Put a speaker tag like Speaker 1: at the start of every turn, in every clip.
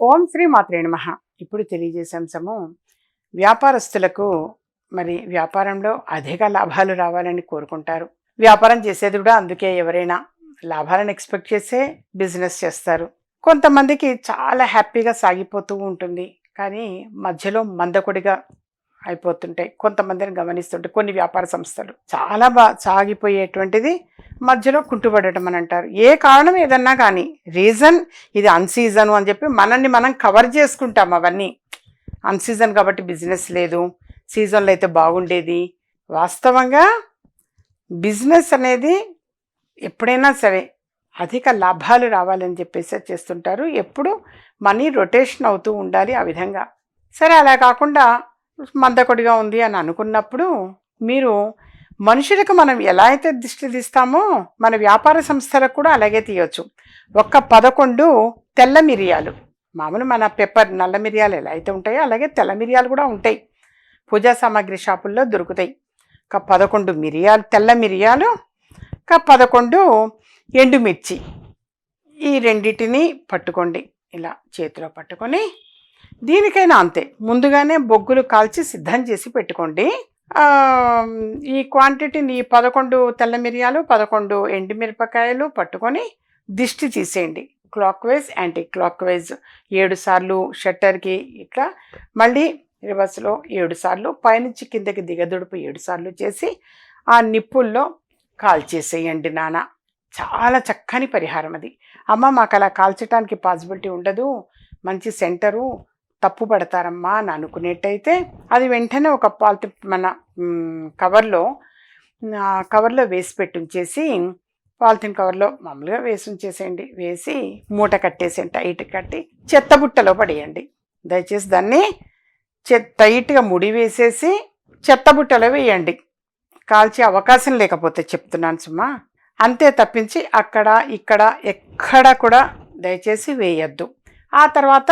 Speaker 1: ఓం శ్రీ మాత్రే నమ. ఇప్పుడు తెలియజేసే అంశము వ్యాపారస్తులకు మరి వ్యాపారంలో అధిక లాభాలు రావాలని కోరుకుంటారు. వ్యాపారం చేసేది కూడా అందుకే ఎవరైనా లాభాలను ఎక్స్పెక్ట్ చేసే బిజినెస్ చేస్తారు. కొంతమందికి చాలా హ్యాపీగా సాగిపోతూ ఉంటుంది. కానీ మధ్యలో మందకొడిగా అయిపోతుంటాయి. కొంతమందిని గమనిస్తుంటే కొన్ని వ్యాపార సంస్థలు చాలా బాగా సాగిపోయేటువంటిది మధ్యలో కుంటుపడటం అని అంటారు. ఏ కారణం ఏదన్నా కానీ రీజన్ ఇది అన్సీజన్ అని చెప్పి మనల్ని మనం కవర్ చేసుకుంటాం అవన్నీ. అన్సీజన్ కాబట్టి బిజినెస్ లేదు సీజన్లో అయితే బాగుండేది. వాస్తవంగా బిజినెస్ అనేది ఎప్పుడైనా సరే అధిక లాభాలు రావాలని చెప్పేసి చేస్తుంటారు. ఎప్పుడు మనీ రొటేషన్ అవుతూ ఉండాలి ఆ విధంగా. సరే అలా కాకుండా మందకొడిగా ఉంది అని అనుకున్నప్పుడు మీరు మనుషులకు మనం ఎలా అయితే దృష్టి తీస్తామో మన వ్యాపార సంస్థలకు కూడా అలాగే తీయవచ్చు ఒక్క పదకొండు తెల్ల మిరియాలు. మామూలు మన పెప్పర్ నల్ల మిరియాలు ఎలా అయితే ఉంటాయో అలాగే తెల్ల మిరియాలు కూడా ఉంటాయి. పూజా సామాగ్రి షాపుల్లో దొరుకుతాయి. ఒక పదకొండు మిరియాలు తెల్ల మిరియాలు ఒక పదకొండు ఎండుమిర్చి. ఈ రెండిటిని పట్టుకోండి. ఇలా చేతిలో పట్టుకొని దీనికైనా అంతే. ముందుగానే బొగ్గులు కాల్చి సిద్ధం చేసి పెట్టుకోండి. ఈ క్వాంటిటీని పదకొండు తెల్ల మిరియాలు పదకొండు ఎండుమిరపకాయలు పట్టుకొని దిష్టి తీసేయండి. Clockwise anticlockwise. ఏడు సార్లు షట్టర్కి ఇట్లా మళ్ళీ రివర్స్లో ఏడు సార్లు పైనుంచి కిందకి దిగదుడుపు ఏడు సార్లు చేసి ఆ నిప్పుల్లో కాల్చేసేయండి నాన్న చాలా చక్కని పరిహారం అది. అమ్మ మాకు అలా కాల్చడానికి పాసిబిలిటీ ఉండదు. మంచి సెంటరు తప్పు పడతారమ్మా అని అనుకునేట్టయితే అది వెంటనే ఒక పాలిటి మన కవర్లో కవర్లో వేసి పెట్టుంచేసి పాలిథిన్ కవర్లో మామూలుగా వేసి ఉంచేసేయండి. వేసి మూట కట్టేసేయండి టైట్ కట్టి చెత్త బుట్టలో పడేయండి. దయచేసి దాన్ని చె టైట్గా ముడి వేసేసి చెత్త బుట్టలో వేయండి. కాల్చే అవకాశం లేకపోతే చెప్తున్నాను సుమా. అంతే తప్పించి అక్కడ ఇక్కడ ఎక్కడ కూడా దయచేసి వేయద్దు. ఆ తర్వాత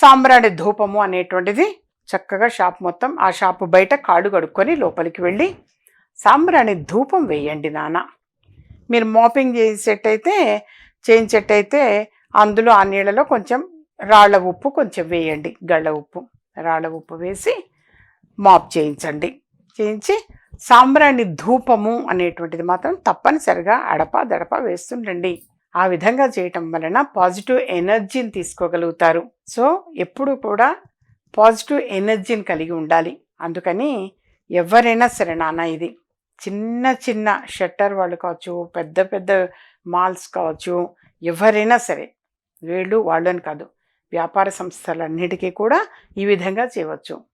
Speaker 1: సాంబ్రాణి ధూపము అనేటువంటిది చక్కగా షాప్ మొత్తం ఆ షాపు బయట కాడు కడుక్కొని లోపలికి వెళ్ళి సాంబ్రాణి ధూపం వేయండి నాన్న. మీరు మోపింగ్ చేసేటైతే చేయించేటైతే అందులో ఆ నీళ్ళలో కొంచెం రాళ్ళ ఉప్పు కొంచెం వేయండి. గళ్ళ ఉప్పు రాళ్ళ ఉప్పు వేసి మాప్ చేయించండి. చేయించి సాంబ్రాణి ధూపము అనేటువంటిది మాత్రం తప్పనిసరిగా అడప దడప వేస్తుండండి. ఆ విధంగా చేయటం వలన పాజిటివ్ ఎనర్జీని తీసుకోగలుగుతారు. సో ఎప్పుడు కూడా పాజిటివ్ ఎనర్జీని కలిగి ఉండాలి. అందుకని ఎవరైనా సరే నాన్న ఇది చిన్న చిన్న షట్టర్ వాళ్ళు కావచ్చు పెద్ద పెద్ద మాల్స్ కావచ్చు ఎవరైనా సరే వీళ్ళు వాళ్ళని కాదు వ్యాపార సంస్థలన్నిటికీ కూడా ఈ విధంగా చేయవచ్చు.